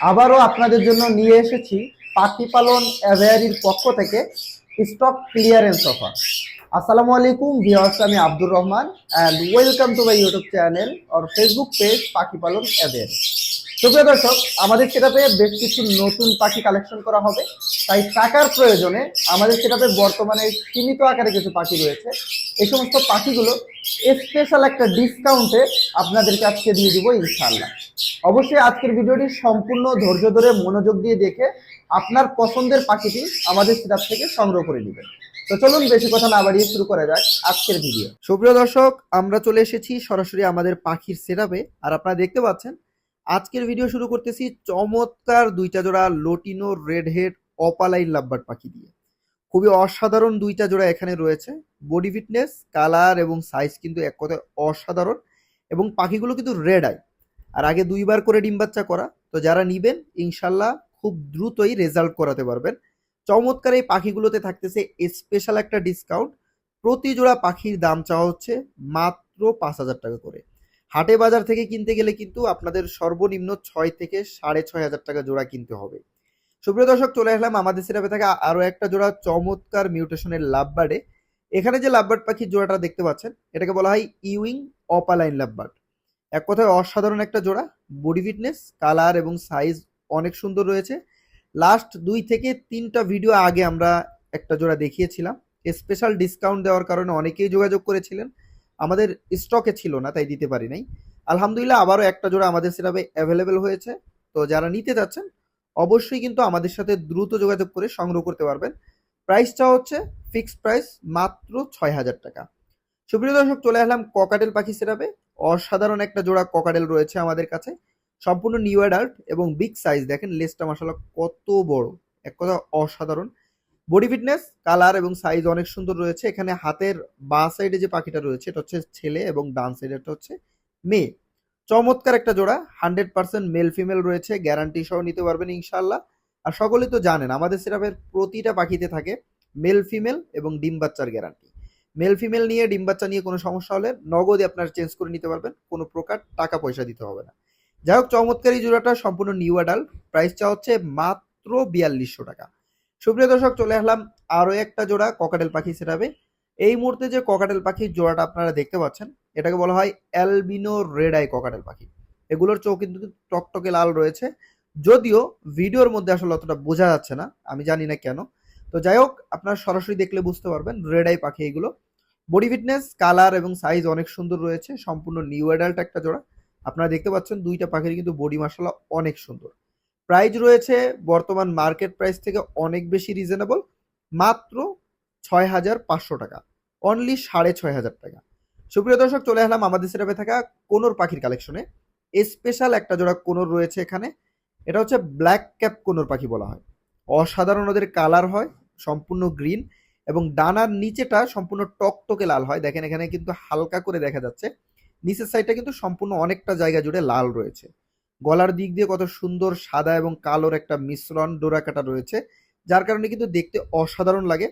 আবারও আপনাদের জন্য নিয়ে এসেছি পাখি পালন অ্যাভেয়ারির পক্ষ থেকে স্টক ক্লিয়ারেন্স অফার আসসালামু আলাইকুম ভিওয়ার্স আমি Abdur Rahman and welcome to my YouTube channel or Facebook page পাখি পালন অ্যাভেয়ারি। সুপ্রিয় দর্শক, আমাদের সেটাতে বেশ কিছু নতুন পাখি কালেকশন করা হবে। তাই টাকার প্রয়োজনে আমাদের সেটাতে বর্তমানে সীমিত আকারে কিছু পাখি রয়েছে। এই সমস্ত পাখিগুলো স্পেশাল একটা ডিসকাউন্টে আপনাদেরকে আজকে দিয়ে দিব ইনশাল্লাহ অবশ্যই আজকের ভিডিওটি সম্পূর্ণ ধৈর্য ধরে মনোযোগ দিয়ে দেখে আপনার পছন্দের পাখিটি আমাদের সেটার থেকে সংগ্রহ করে নেবেন। তো চলুন বেশি কথা না বাড়িয়ে শুরু করা যাক আজকের ভিডিও। সুপ্রিয় দর্শক, আমরা চলে এসেছি সরাসরি আমাদের পাখির সেটআপে আর আপনারা দেখতে পাচ্ছেন আজকের ভিডিও শুরু করতেছি চমৎকার দুইটা জোড়া lutino red head opaline lovebird পাখি দিয়ে। খুবই অসাধারণ দুইটা জোড়া এখানে রয়েছে। বডি ফিটনেস কালার এবং সাইজ কিন্তু এক কথায় অসাধারণ এবং পাখিগুলো কিন্তু রেড আই আর আগে দুইবার করে ডিম বাচ্চা করা। তো যারা নিবেন, ইনশাল্লাহ খুব দ্রুতই রেজাল্ট করাতে পারবেন। চমৎকার এই পাখিগুলোতে থাকতেছে স্পেশাল একটা ডিসকাউন্ট প্রতি জোড়া পাখির দাম চাওয়া হচ্ছে মাত্র পাঁচ হাজার টাকা করে। হাটে বাজার থেকে কিনতে গেলে কিন্তু আপনাদের সর্বনিম্ন ছয় থেকে সাড়ে ছয় হাজার টাকা জোড়া কিনতে হবে। সুপ্রিয় দর্শক, চলে আসলাম আমাদের সিরাপে থাকা আরও একটা জোড়া চমৎকার মিউটেশনের লাভবার্ডে। এখানে যে লাভবার্ড পাখির জোড়াটা দেখতে পাচ্ছেন, এটাকে বলা হয় ইউইং অপালাইন লাভবার্ড এক কথায় অসাধারণ একটা জোড়া বডি ফিটনেস কালার এবং সাইজ অনেক সুন্দর রয়েছে। লাস্ট দুই থেকে তিনটা ভিডিও আগে আমরা একটা জোড়া দেখিয়েছিলাম। স্পেশাল ডিসকাউন্ট দেওয়ার কারণে অনেকেই যোগাযোগ করেছিলেন। আমাদের স্টকে ছিল না, তাই দিতে পারি নাই। আলহামদুলিল্লাহ আবারও একটা জোড়া আমাদের সেটাবে অ্যাভেলেবেল হয়েছে। তো যারা নিতে যাচ্ছেন, অবশ্যই কিন্তু আমাদের সাথে দ্রুত যোগাযোগ করে সংগ্রহ করতে পারবেন। প্রাইসটা হচ্ছে ফিক্সড প্রাইস মাত্র ছয় হাজার টাকা। সুপ্রিয় দর্শক, চলে আসলাম ককাটেল পাখি সেটাবে অসাধারণ একটা জোড়া ককাটেল রয়েছে আমাদের কাছে। সম্পূর্ণ নিউ অ্যাডাল্ট এবং বিগ সাইজ দেখেন লেসটা মশালা কত বড়। এক কথা অসাধারণ। বডি ফিটনেস কালার এবং সাইজ অনেক সুন্দর রয়েছে। এখানে হাতের বাঁ সাইডে যে পাখিটা রয়েছে, এটা হচ্ছে ছেলে এবং ডান সাইডেরটা হচ্ছে মেয়ে। চমৎকার একটা জোড়া হান্ড্রেড পার্সেন্ট মেল ফিমেল রয়েছে গ্যারান্টি সহ নিতে পারবেন ইনশাল্লাহ আর সকলেই তো জানেন, আমাদের সেরাপের প্রতিটা পাখিতে থাকে মেল ফিমেল এবং ডিম বাচ্চার গ্যারান্টি মেল ফিমেল নিয়ে, ডিম বাচ্চা নিয়ে কোনো সমস্যা হলে নগদে আপনার চেঞ্জ করে নিতে পারবেন, কোনো প্রকার টাকা পয়সা দিতে হবে না। যাই হোক, চমৎকার জোড়াটা, সম্পূর্ণ নিউ অ্যাডাল্ট প্রাইসটা হচ্ছে মাত্র বিয়াল্লিশশো টাকা। সুপ্রিয় দর্শক, চলে আসলাম আরও একটা জোড়া ককাটেল পাখি সেটাবে। এই মুহূর্তে যে ককাটেল পাখির জোড়াটা আপনারা দেখতে পাচ্ছেন, এটাকে বলা হয় অ্যালবিনো রেড আই ককাটেল পাখি। এগুলোর চোখ কিন্তু টকটকে লাল রয়েছে। যদিও ভিডিওর মধ্যে আসলে অতটা বোঝা যাচ্ছে না, আমি জানি না কেন। তো যাই হোক, আপনারা সরাসরি দেখলে বুঝতে পারবেন রেড আই পাখি এগুলো। বডি ফিটনেস, কালার এবং সাইজ অনেক সুন্দর রয়েছে, সম্পূর্ণ নিউ অ্যাডাল্ট একটা জোড়া। আপনারা দেখতে পাচ্ছেন দুইটা পাখির কিন্তু বডি মাসালা অনেক সুন্দর। প্রাইস রয়েছে বর্তমান মার্কেট প্রাইস থেকে অনেক বেশি রিজনেবল, মাত্র ছয় হাজার পাঁচশো টাকা। অনলি সাড়ে ছয় হাজার টাকা। সুপ্রিয় দর্শক, চলে এলাম আমাদের সেটাপে থাকা কোনোর পাখির কালেকশনে স্পেশাল একটা জোড়া কোনোর রয়েছে এখানে। এটা হচ্ছে ব্ল্যাক ক্যাপ কোনোর পাখি বলা হয়। অসাধারণ ওদের কালার হয়, সম্পূর্ণ গ্রিন এবং ডানার নিচেটা সম্পূর্ণ টকটকে লাল হয়। দেখেন এখানে কিন্তু হালকা করে দেখা যাচ্ছে। নিচের সাইডটা কিন্তু সম্পূর্ণ অনেকটা জায়গা জুড়ে লাল রয়েছে। গলার দিক দিয়ে কত সুন্দর সাদা এবং কালোর একটা মিশ্রণ ডোরা কাটা রয়েছে, যার কারণে কিন্তু দেখতে অসাধারণ লাগে।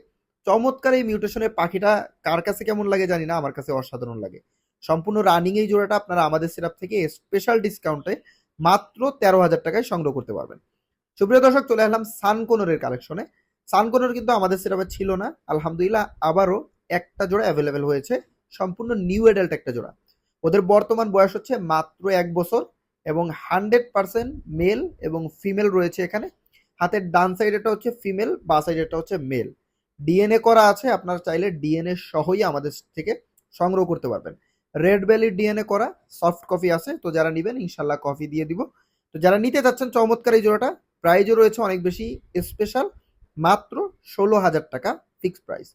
চমৎকার এই মিউটেশনের পাখিটা কার কাছে কেমন লাগে জানি না, আমার কাছে অসাধারণ লাগে। সম্পূর্ণ রানিং এই জোড়াটা আপনারা আমাদের সিরাপ থেকে স্পেশাল ডিসকাউন্টে মাত্র তেরো হাজার টাকায় সংগ্রহ করতে পারবেন। সুপ্রিয় দর্শক, চলে আসলাম সানকোনরের কালেকশনে সানকোনর কিন্তু আমাদের সিরাপে ছিল না। আলহামদুলিল্লাহ আবারও একটা জোড়া অ্যাভেলেবেল হয়েছে, সম্পূর্ণ নিউ এডাল্ট একটা জোড়া। ওদের বর্তমান বয়স হচ্ছে মাত্র এক বছর। এবং হান্ড্রেড পার্সেন্ট মেল এবং ফিমেল রয়েছে এখানে। হাতের ডান সাইডেটা হচ্ছে ফিমেল, বা সাইডেটা হচ্ছে মেল। ডিএনএ করা আছে, আপনারা চাইলে ডিএনএ সহই আমাদের থেকে সংগ্রহ করতে পারবেন। রেড ভ্যালির ডিএনএ করা, সফট কফি আছে, তো যারা নেবেন ইনশাল্লাহ কফি দিয়ে দিব। তো যারা নিতে চাচ্ছেন, চমৎকার এই জোড়াটা, প্রাইজও রয়েছে অনেক বেশি স্পেশাল, মাত্র ষোলো হাজার টাকা ফিক্সড প্রাইস।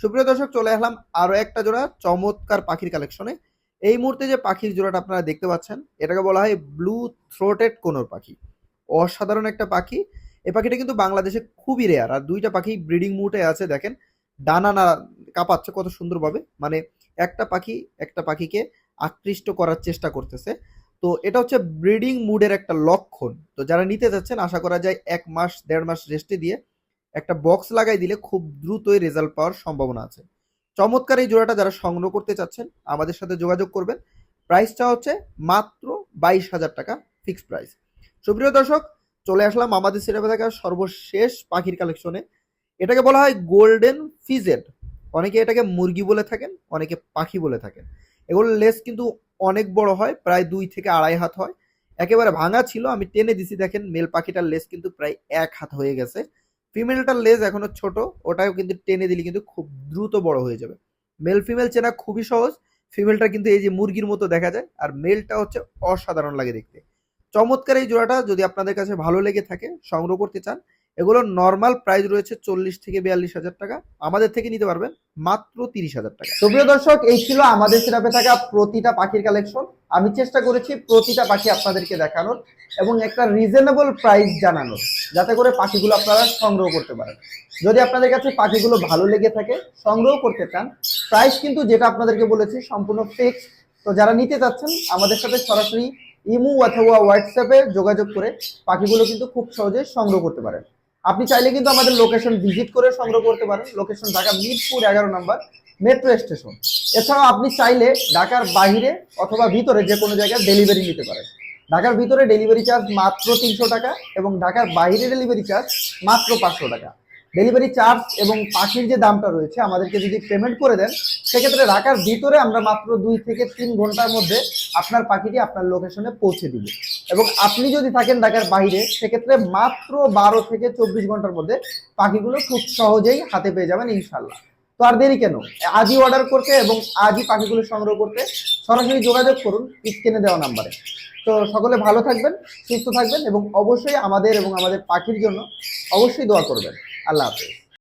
সুপ্রিয় দর্শক, চলে আসলাম আরও একটা জোড়া, চমৎকার পাখির কালেকশনে। এই মুহূর্তে যে পাখির জোড়াটা আপনারা দেখতে পাচ্ছেন, এটাকে বলা হয় ব্লু থ্রোটেড কোনোর পাখি। অসাধারণ একটা পাখি। এই পাখিটা কিন্তু বাংলাদেশে খুবই রেয়ার আর দুইটা পাখি ব্রিডিং মুটে আছে, দেখেন। ডানা না কাঁপাচ্ছে কত সুন্দরভাবে। মানে একটা পাখি, একটা পাখিকে আকৃষ্ট করার চেষ্টা করতেছে। তো এটা হচ্ছে ব্রিডিং মুডের একটা লক্ষণ। তো যারা নিতে যাচ্ছেন, আশা করা যায় এক মাস, দেড় মাস রেস্টে দিয়ে একটা বক্স লাগাই দিলে খুব দ্রুতই রেজাল্ট পাওয়ার সম্ভাবনা আছে। চমৎকার এই জোড়াটা যারা সংগ্রহ করতে চাচ্ছেন, আমাদের সাথে যোগাযোগ করবেন। প্রাইসটা হচ্ছে মাত্র বাইশ হাজার টাকা ফিক্সড প্রাইস সুপ্রিয় দর্শক, চলে আসলাম আমাদের সিরাপে থাকা সর্বশেষ পাখির কালেকশনে এটাকে বলা হয় গোল্ডেন ফিজেড অনেকে এটাকে মুরগি বলে থাকেন, অনেকে পাখি বলে থাকেন। এগুলোর লেস কিন্তু অনেক বড় হয়, প্রায় দুই থেকে আড়াই হাত হয়। একেবারে ভাঙা ছিল, আমি টেনে দিছি, দেখেন মেল পাখিটার লেস কিন্তু প্রায় এক হাত হয়ে গেছে। ফিমেলটার লেজ এখনও ছোট, ওটাও কিন্তু টেনে দিলে কিন্তু খুব দ্রুত বড় হয়ে যাবে। মেল ফিমেল চেনা খুবই সহজ। ফিমেলটা কিন্তু এই যে মুরগির মতো দেখা যায়, আর মেলটা হচ্ছে অসাধারণ লাগে দেখতে। চমৎকার এই জোড়াটা, যদি আপনাদের কাছে ভালো লেগে থাকে, সংগ্রহ করতে চান এগুলোর নর্মাল প্রাইস রয়েছে চল্লিশ থেকে বিয়াল্লিশ হাজার টাকা। আমাদের থেকে নিতে পারবেন মাত্র তিরিশ হাজার টাকা। সুপ্রিয় দর্শক, এই ছিল আমাদের সিরাপে থাকা প্রতিটা পাখির কালেকশন আমি চেষ্টা করেছি প্রতিটা পাখি আপনাদেরকে দেখানোর এবং একটা রিজনেবল প্রাইস জানানোর, যাতে করে পাখিগুলো আপনারা সংগ্রহ করতে পারেন। যদি আপনাদের কাছে পাখিগুলো ভালো লেগে থাকে, সংগ্রহ করতে চান প্রাইস কিন্তু যেটা আপনাদেরকে বলেছি সম্পূর্ণ ফিক্স তো যারা নিতে চাচ্ছেন, আমাদের সাথে সরাসরি ইমু অথবা হোয়াটসঅ্যাপে যোগাযোগ করে পাখিগুলো কিন্তু খুব সহজে সংগ্রহ করতে পারেন। আপনি চাইলে কিন্তু আমাদের লোকেশন ভিজিট করে সংগ্রহ করতে পারেন। লোকেশন ঢাকা মিরপুর এগারো নম্বর মেট্রো স্টেশন এছাড়াও আপনি চাইলে ঢাকার বাইরে অথবা ভিতরে যে কোনো জায়গায় ডেলিভারি নিতে পারেন। ঢাকার ভিতরে ডেলিভারি চার্জ মাত্র তিনশো টাকা এবং ঢাকার বাইরে ডেলিভারি চার্জ মাত্র পাঁচশো টাকা। ডেলিভারি চার্জ এবং পাখির যে দামটা রয়েছে, আমাদেরকে যদি পেমেন্ট করে দেন, সেক্ষেত্রে ঢাকার ভিতরে আমরা মাত্র দুই থেকে তিন ঘণ্টার মধ্যে আপনার পাখিটি আপনার লোকেশনে পৌঁছে দিব। এবং আপনি যদি থাকেন ঢাকার বাইরে, সেক্ষেত্রে মাত্র বারো থেকে চব্বিশ ঘণ্টার মধ্যে পাখিগুলো খুব সহজেই হাতে পেয়ে যাবেন ইনশাল্লাহ তো আর দেরি কেন? আজই অর্ডার করতে এবং আজই পাখিগুলো সংগ্রহ করতে সরাসরি যোগাযোগ করুন স্ক্রিনে দেওয়া নাম্বারে। তো সকলে ভালো থাকবেন, সুস্থ থাকবেন এবং অবশ্যই আমাদের এবং আমাদের পাখির জন্য অবশ্যই দোয়া করবেন। আল্লাহ হাফেজ।